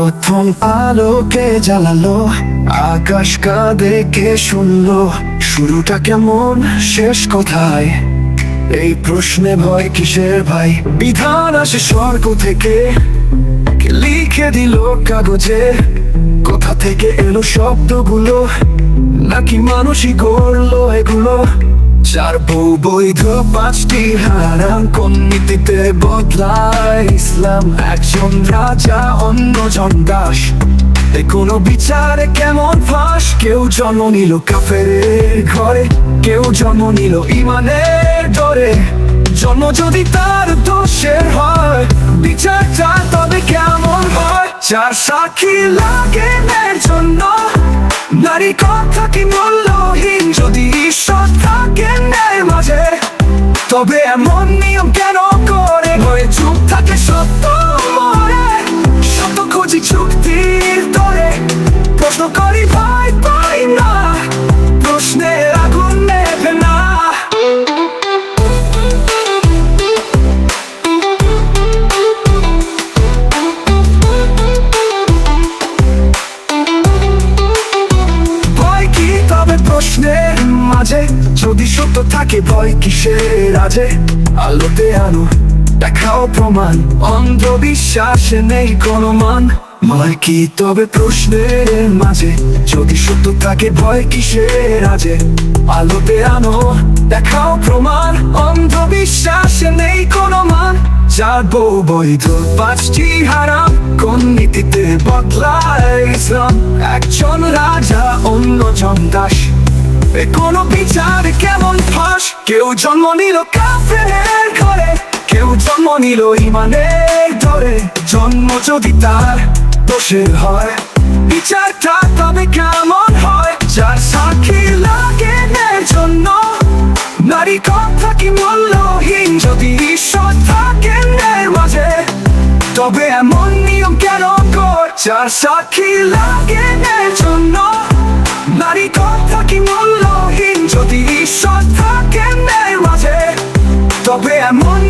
প্রথম আলোকে জ্বালালো, আকাশ কাঁদে কে শুনলো, শুরুটা কেমন, শেষ কোথায়? এই প্রশ্নে ভয় কিসের ভাই? বিধান আসে স্বর্গ থেকে, কে লিখে দিল কাগজে? কোথা থেকে এলো শব্দগুলো? নাকি মানুষই করল এগুলো? চার বউ বৈধ পাঁচটি হারাম কোন নীতিতে বদলায় ইসলাম। একজন রাজা, অন্যজন দাস। কোনো বিচারে কেমন ফাঁস? কেউ জন্ম নিল কাফের ঘরে, কেউ জন্ম নিল ইমানের ডরে। জন্ম যদি তার দোষের হয়, বিচার বিচারটা তবে কেমন হয়? চার সাক্ষী লাগে জন্য, নারী কথা কি মূল্যহীন তবে এমন নিয়ম কেন যদি সত্য থাকে, ভয় কিসের আজে আলোতে আনো দেখাও প্রমাণ। অন্ধবিশ্বাসে নেই কোনো মান। ভয় কি তবে প্রশ্নের মাঝে? যদি সত্য থাকে, ভয় কিসের আজে আলোতে আনো দেখাও প্রমাণ। অন্ধবিশ্বাসে নেই কোনো মান। বউ বৈধ পাঁচটি হারাম। কোন নীতিতে বদলায় ইসলাম? একজন রাজা, অন্যজন দাস। কোনো বিচার কেউ জন্ম নিল কাফের ঘরে, কেউ জন্ম নিল ইমানের ধরে জন্ম যদি তার দোষের হয়, বিচারটা তবে কেমন হয়? যার সাক্ষী লাগে জন্য নারী কথা কি মূল্যহীন? যদি ঈশ্বর থাকে ন্যায়ের মাঝে, তবে এমন নিয়ম কেন কর? যার সাক্ষী লাগে জন্য নারী কথা কি মূল্যহীন যদি ঈশ্বর থাকে ন্যায়ের মাঝে তবে এমন